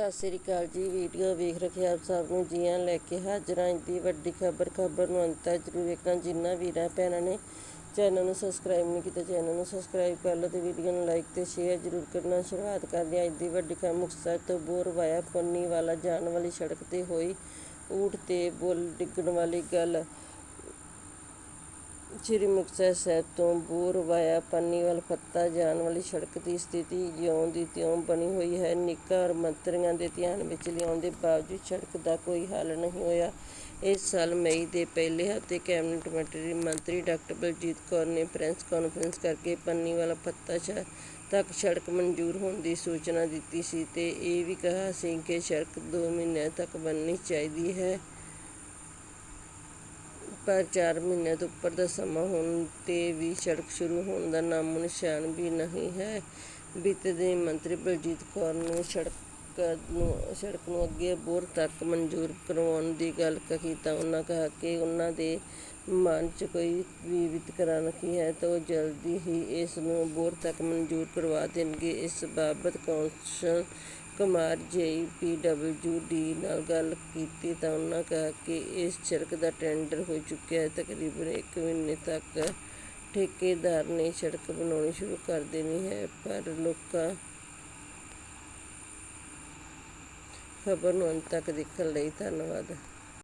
ਸਤਿ ਸ੍ਰੀ ਅਕਾਲ ਜੀ, ਵੀਡੀਓ ਵੇਖ ਰਹੇ ਆਪ ਸਭ ਨੂੰ ਜੀਆਂ ਲੈ ਕੇ ਹਾਜ਼ਰ ਹਾਂ ਦੀ ਵੱਡੀ ਖਬਰ ਖਬਰ ਨੂੰ ਅੰਤ ਤੱਕ ਜ਼ਰੂਰ ਵੇਖਣਾ। ਜਿੰਨਾ ਵੀਰਾਂ, ਭੈਣਾਂ ਨੇ ਚੈਨਲ ਨੂੰ ਸਬਸਕ੍ਰਾਈਬ ਨਹੀਂ ਕੀਤਾ, ਚੈਨਲ ਨੂੰ ਸਬਸਕ੍ਰਾਈਬ ਕਰ ਲਓ ਤੇ ਵੀਡੀਓ ਨੂੰ ਲਾਈਕ ਤੇ ਸ਼ੇਅਰ ਜ਼ਰੂਰ ਕਰਨਾ। ਸ਼ੁਰੂਆਤ ਕਰਦੇ ਹਾਂ ਅੱਜ ਦੀ ਵੱਡੀ ਖਬਰ। ਮੁਕਤਸਰ ਤੋਂ ਬੋਰ ਵਾਇਆ ਪੰਨੀ ਵਾਲਾ ਜਾਣ ਵਾਲੀ ਸੜਕ ਤੇ ਹੋਈ ਊਠ ਤੇ ਬੁੱਲ ਡਿੱਗਣ ਵਾਲੀ ਗੱਲ। ਸ੍ਰੀ ਮੁਕਤਸਰ ਸਾਹਿਬ ਤੋਂ ਬੋਰ ਵਾਇਆ ਪੰਨੀਵਾਲ ਫੱਤਾ ਜਾਣ ਵਾਲੀ ਸੜਕ ਦੀ ਸਥਿਤੀ ਜਿਉਂ ਦੀ ਤਿਉਂ ਬਣੀ ਹੋਈ ਹੈ। ਨਿੱਕਾ ਔਰ ਮੰਤਰੀਆਂ ਦੇ ਧਿਆਨ ਵਿੱਚ ਲਿਆਉਣ ਦੇ ਬਾਵਜੂਦ ਸੜਕ ਦਾ ਕੋਈ ਹੱਲ ਨਹੀਂ ਹੋਇਆ। ਇਸ ਸਾਲ ਮਈ ਦੇ ਪਹਿਲੇ ਹਫ਼ਤੇ ਕੈਬਨਿਟ ਮੰਤਰੀ ਮੰਤਰੀ ਡਾਕਟਰ ਬਲਜੀਤ ਕੌਰ ਨੇ ਪ੍ਰੈਸ ਕਾਨਫਰੰਸ ਕਰਕੇ ਪੰਨੀਵਾਲ ਫੱਤਾ ਸ਼ਹਿਰ ਤੱਕ ਸੜਕ ਮਨਜ਼ੂਰ ਹੋਣ ਦੀ ਸੂਚਨਾ ਦਿੱਤੀ ਸੀ ਤੇ ਇਹ ਵੀ ਕਿਹਾ ਸੀ ਕਿ ਸੜਕ 2 ਮਹੀਨਿਆਂ ਤੱਕ ਬਣਨੀ ਚਾਹੀਦੀ ਹੈ। ਪਰ 4 ਮਹੀਨਿਆਂ ਤੋਂ ਉੱਪਰ ਦਾ ਸਮਾਂ ਹੋਣ ਤੇ ਵੀ ਸੜਕ ਸ਼ੁਰੂ ਹੋਣ ਦਾ ਨਾਮੋ ਨਿਸ਼ਾਨ ਵੀ ਨਹੀਂ ਹੈ। ਬੀਤੇ ਦਿਨ ਮੰਤਰੀ ਬਲਜੀਤ ਕੌਰ ਨੂੰ ਸੜਕ ਨੂੰ ਸੜਕ ਨੂੰ ਅੱਗੇ ਬੋਰ ਤੱਕ ਮਨਜ਼ੂਰ ਕਰਵਾਉਣ ਦੀ ਗੱਲ ਕਹੀ ਤਾਂ ਉਹਨਾਂ ਕਿਹਾ ਕਿ ਉਹਨਾਂ ਦੇ ਮਨ 'ਚ ਕੋਈ ਵੀ ਵਿਤਕਰਾ ਨਹੀਂ ਹੈ ਤਾਂ ਉਹ ਜਲਦੀ ਹੀ ਇਸ ਨੂੰ ਬੋਰ ਤੱਕ ਮਨਜ਼ੂਰ ਕਰਵਾ ਦੇਣਗੇ। ਇਸ ਬਾਬਤ Kaunsal Kumar JE PWD ਨਾਲ ਗੱਲ ਕੀਤੀ ਤਾਂ ਉਹਨਾਂ ਕਿਹਾ ਕਿ ਇਸ ਸੜਕ ਦਾ ਟੈਂਡਰ ਹੋ ਚੁੱਕਿਆ ਹੈ। ਤਕਰੀਬਨ 1 ਮਹੀਨੇ ਤੱਕ ਠੇਕੇਦਾਰ ਨੇ ਸੜਕ ਬਣਾਉਣੀ ਸ਼ੁਰੂ ਕਰ ਦੇਣੀ ਹੈ, ਪਰ ਲੋਕਾਂ ਖਬਰ ਨੂੰ ਅੰਤ ਤੱਕ ਦੇਖਣ ਲਈ ਧੰਨਵਾਦ।